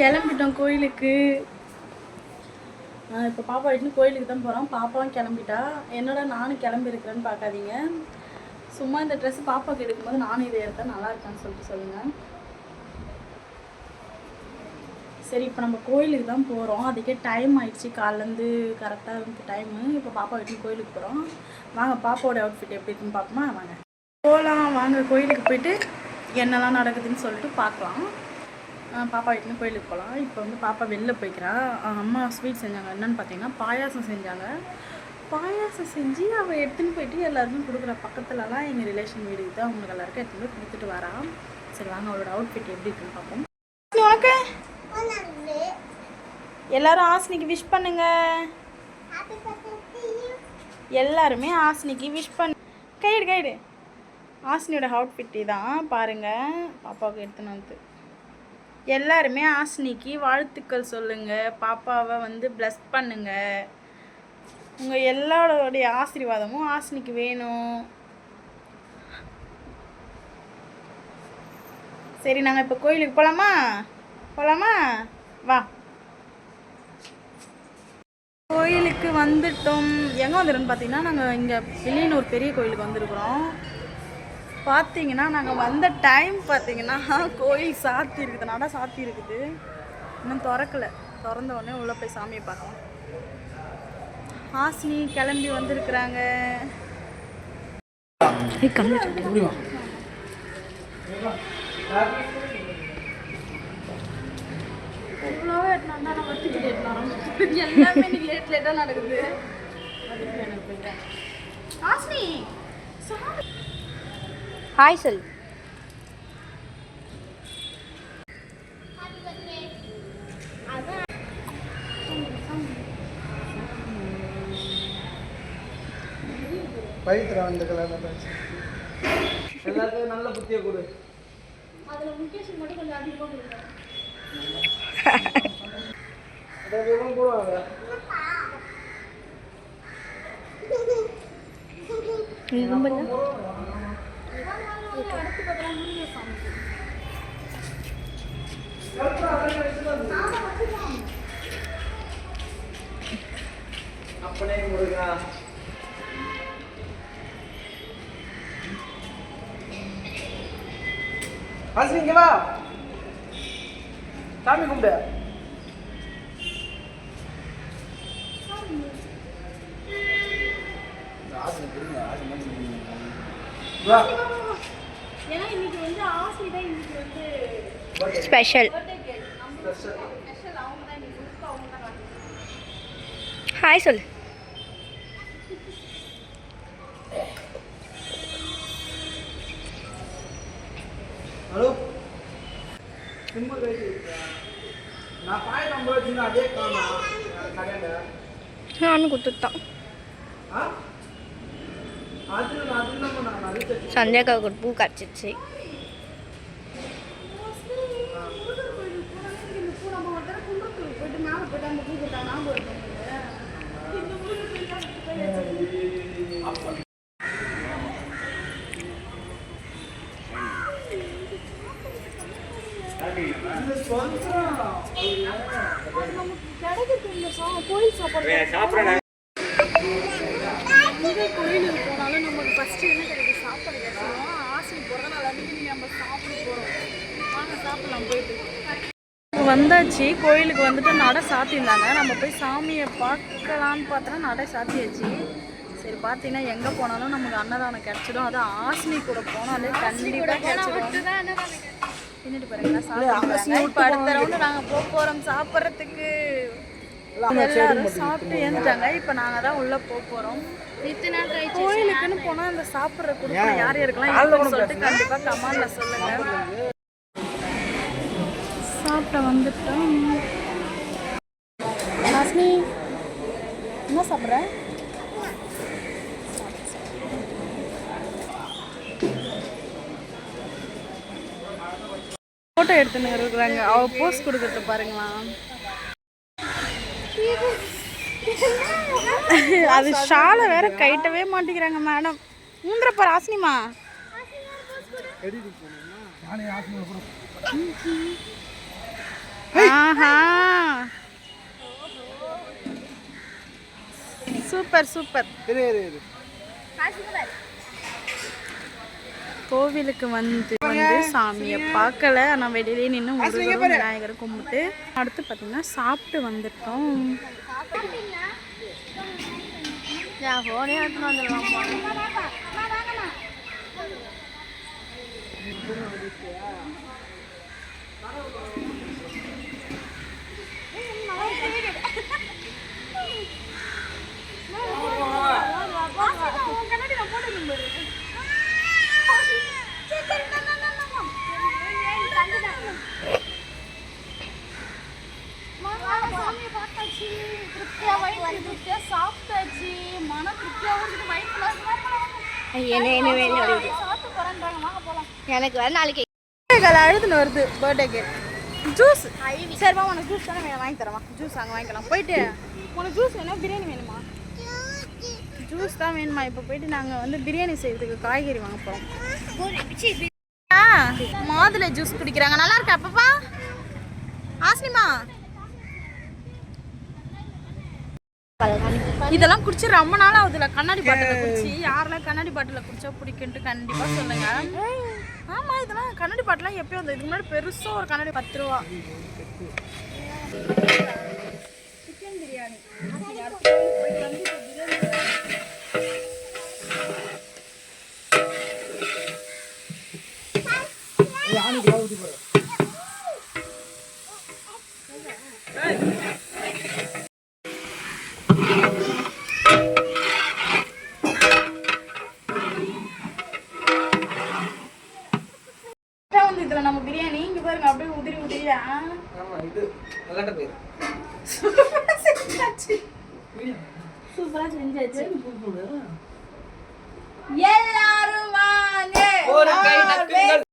கிளம்பிட்டோம் கோயிலுக்கு. இப்போ பாப்பா வீட்டுன்னு கோயிலுக்கு தான் போகிறோம் பாப்பாவும் கிளம்பிட்டா. என்னோட நானும் கிளம்பியிருக்கிறேன்னு பார்க்காதீங்க. சும்மா இந்த ட்ரெஸ் பாப்பாவுக்கு எடுக்கும்போது நானும் இதை எடுத்தால் நல்லா இருக்கான்னு சொல்லிட்டு சொல்லுங்கள் சரி இப்போ நம்ம கோயிலுக்கு தான் போகிறோம் அதுக்கே டைம் ஆயிடுச்சு. காலேருந்து கரெக்டாக இருந்து டைமு இப்போ பாப்பா வீட்டுக்கு கோயிலுக்கு போகிறோம் வாங்க பாப்பாவோட அவுட்ஃபிட் எப்படி இருக்குன்னு பார்ப்போமா? வாங்க. போகலாம் வாங்க கோயிலுக்கு போயிட்டு என்னெல்லாம் நடக்குதுன்னு சொல்லிட்டு பார்க்கலாம். பாப்பா வீட்டுக்கு கோயிலுக்கு போகலாம் இப்போ வந்து பாப்பா வெளில போய்க்கிறா. ஆ, அம்மா ஸ்வீட் செஞ்சாங்க. என்னன்னு பார்த்தீங்கன்னா பாயாசம் செஞ்சாங்க. பாயாசம் செஞ்சு அவள் எடுத்துன்னு போயிட்டு எல்லாருக்கும் கொடுக்குற. பக்கத்துலலாம் எங்கள் ரிலேஷன் வீடுக்கு தான் அவங்களுக்கு எல்லாருக்கும் எடுத்துன்னு போய் கொடுத்துட்டு வரா. சரி வாங்க அவளோட அவுட்ஃபிட் எப்படி இருக்குன்னு பார்ப்போம் எல்லாரும் ஆஸ்னிக்கு விஷ் பண்ணுங்க. எல்லாருமே ஆஸ்னிக்கு விஷ் பண்ண. கைடு கைடு ஆஸ்னியோட அவுட்ஃபிட் தான் பாருங்க. பாப்பாவுக்கு எடுத்துன்னு வந்து. எல்லாருமே ஆசினிக்கு வாழ்த்துக்கள் சொல்லுங்க. பாப்பாவை வந்து ப்ளஸ் பண்ணுங்க. உங்கள் எல்லாரோடைய ஆசீர்வாதமும் ஆசினிக்கு வேணும். சரி நாங்கள் இப்போ கோயிலுக்கு போகலாமா போகலாமா வா. கோயிலுக்கு வந்துட்டோம். எங்கே வந்துருன்னு பார்த்தீங்கன்னா நாங்கள் இங்கே வில்லியனூர் பெரிய கோயிலுக்கு வந்திருக்கிறோம். பார்த்தீங்கன்னா நாங்கள் வந்த டைம் பார்த்தீங்கன்னா கோயில் சாத்தி இருக்குது. நட சாத்தி இருக்குது. இன்னும் திறக்கல. திறந்த உடனே உள்ளே போய் சாமியை பார்க்கலாம். ஹாசினி கிளம்பி வந்திருக்கிறாங்க. இவ்வளோவே எட்டினா நம்ம டிக்கெட் எட்டினோம் எல்லாமே இன்னைக்கு லேட் லேட்டாக நடக்குது ஹாசினி சாமி. ஹாய் சொல் பவித்ரா அந்த கலர் எல்லாருக்கும் நல்ல புத்தியை கொடு. அதில் முகேஷ் மட்டும் கொஞ்சம் அதிகமாக கொடுங்க. அதை இவங்க போடுவாங்க. அடுத்து பார்த்தா முருகே சாமி அப்பனே முருகா. ஹாசினி இங்க வா. சாமி கும்பிடு. ஏன்னா காட்டுறாங்க. ஹாய் சொல் ஹலோ சிம்மர் கைட்டு நான் பாய் நம்பர் வச்சுருந்தேன் அதே காணும் கடையில் நானும் கொடுத்துட்டான் சந்தியாக்காவுக்கு ஒரு பூ கிடச்சிச்சு முருகர் கோயிலுக்கு போனாலே இந்த பூ நம்ம ஒரு தடவை குன்றத்தூர் போயிட்டு மேலே போயிட்டு அந்த பூ போட்டா ஞாபகம் இருக்கும் உங்களுக்கு. இந்த முருகர் கோயில் தான் எடுத்து போய் வச்சிருக்கேன். இது சொல்கிறேன் அது நமக்கு கிடைக்குது இந்த சா- கோயில் சாப்பாடு எங்க கோயிலுக்கு போனாலும் நமக்கு ஃபர்ஸ்ட் என்ன கிடைக்கும் சாப்பாடு கிடைக்கும்? ஆசை பிறந்த நாள் அன்னைக்கு நீங்க நம்ம சாப்பிட போறோம். வாங்க சாப்பிடலாம் போயிட்டு. வந்தாச்சு. கோயிலுக்கு வந்துட்டு நடை சாத்தியிருந்தாங்க. நம்ம போய் சாமியை பார்க்கலான்னு பார்த்தோன்னா நடை சாத்தியாச்சு. சரி பார்த்தீங்கன்னா எங்கே போனாலும் நமக்கு அன்னதானம் கிடைச்சிடும். அது ஆசினி கூட போனாலே கண்டிப்பாக கிடைச்சிடும். பின்னிட்டு பாருங்க. சாப்பிட்டு இப்போ அடுத்த ரவுண்டு நாங்கள் போக போகிறோம் சாப்பிட்றதுக்கு. எல்லாரும் சாப்பிட்டு ஏந்துட்டாங்க இப்போ நாங்கள் தான் உள்ளே போக போகிறோம் கோயிலுக்குன்னு போனால் அந்த சாப்பிட்ற குடும்பம் யார் யாருக்கெல்லாம் சொல்லிட்டு கண்டிப்பாக கமெண்ட்ல சொல்லுங்க. சாப்பிட வந்துட்டோம். ஹாஸ்னி என்ன சாப்பிட்ற? ஃபோட்டோ எடுத்துன்னு இருக்கிறாங்க. அவ போஸ்ட் கொடுக்கறது பாருங்களா அது ஷாலை வேற கைட்டவே மாட்டேங்கிறாங்க மேடம். மூந்திரப்பா ராசினிமா. ஆஹா. Super super. கோவிலுக்கு வந்து சாமியை பார்க்கல. ஆனால் வெளியிலே நின்று முருகரும் விநாயகரை கும்பிட்டு அடுத்து பார்த்தீங்கன்னா சாப்பிட்டு வந்துட்டோம். ஃபோனே எடுத்துன்னு வந்துடலாம் சாப்பிட்டாச்சு மன திருப்தியாகவும் என்ன என்ன வேணும் சாப்பிட்டு போறேன்றாங்க வாங்க போலாம் எனக்கு வேற நாளைக்கு அழுதுன்னு வருது பர்த்டேக்கு ஜூஸ் சரிப்பா உனக்கு ஜூஸ் தானே வேணும் வாங்கி தரவா? ஜூஸ் அங்கே வாங்கிக்கலாம். போயிட்டு. உனக்கு ஜூஸ் வேணும் பிரியாணி வேணுமா? ஜூஸ் தான் வேணுமா? இப்போ போயிட்டு நாங்கள் வந்து பிரியாணி செய்யறதுக்கு காய்கறி வாங்க போகிறோம் மாதுளை ஜூஸ் குடிக்கிறாங்க. நல்லா இருக்கா அப்பப்பா? ஆசினிமா இதெல்லாம் குடிச்சு ரொம்ப நாள் ஆகுதுல. கண்ணாடி பாட்டில குடிச்சு. யாரெல்லாம் கண்ணாடி பாட்டில குடிச்சா பிடிக்குன்ட்டு கண்டிப்பா சொல்லுங்க. ஆமா இதெல்லாம் கண்ணாடி பாட்டிலாம் எப்பயும் வந்து இதுக்கு முன்னாடி பெருசா ஒரு கண்ணாடி பத்து ரூபா. பாருங்க அப்படியே உதிரி உதிரியா? சூப்பரா செஞ்சாச்சு. சூப்பரா எல்லாரும் ஒரு